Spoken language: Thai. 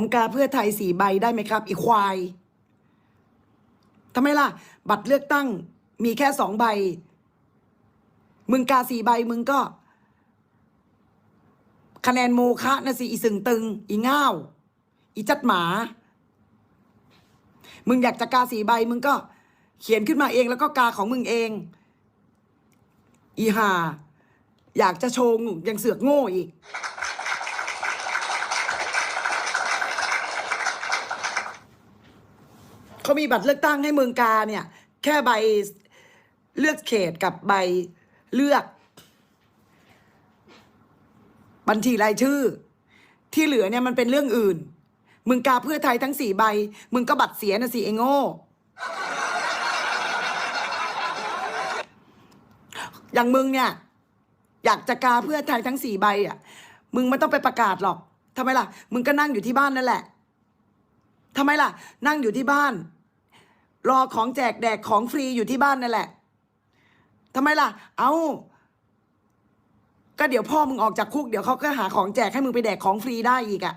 ผมกาเพื่อไทยสี่ใบได้ไหมครับ อีควายทำไมล่ะ บัตรเลือกตั้งมีแค่สองใบ มึงกาสี่ใบมึงก็ คะแนนโมคะนะสิ อีสึงตึง อีง่าว อีจัดหมา มึงอยากจะกาสี่ใบ มึงก็ เขียนขึ้นมาเองแล้วก็กาของมึงเอง อีหา อยากจะโชว์ยังเสือกโง่อีก เขามีบัตรเลือกตั้งให้เมืองกาเนี่ย แค่ใบเลือกเขตกับใบเลือก บัญชีรายชื่อ ที่เหลือเนี่ยมันเป็นเรื่องอื่น มึงกาเพื่อไทยทั้งสี่ใบ มึงก็บัตรเสียนะสิไอ้โง่อย่างมึงเนี่ย อยากจะกาเพื่อไทยทั้งสี่ใบอะ มึงไม่ต้องไปประกาศหรอกทำไมล่ะ มึงก็นั่งอยู่ที่บ้านนั่นแหละทำไมล่ะ นั่งอยู่ที่บ้าน รอของแจกแดกของฟรีอยู่ที่บ้านนั่นแหละทำไมล่ะ เอา้าก็เดี๋ยวพ่อมึงออกจากคุกเดี๋ยวเขาก็หาของแจกให้มึงไปแดกของฟรีได้อีกอะ่ะ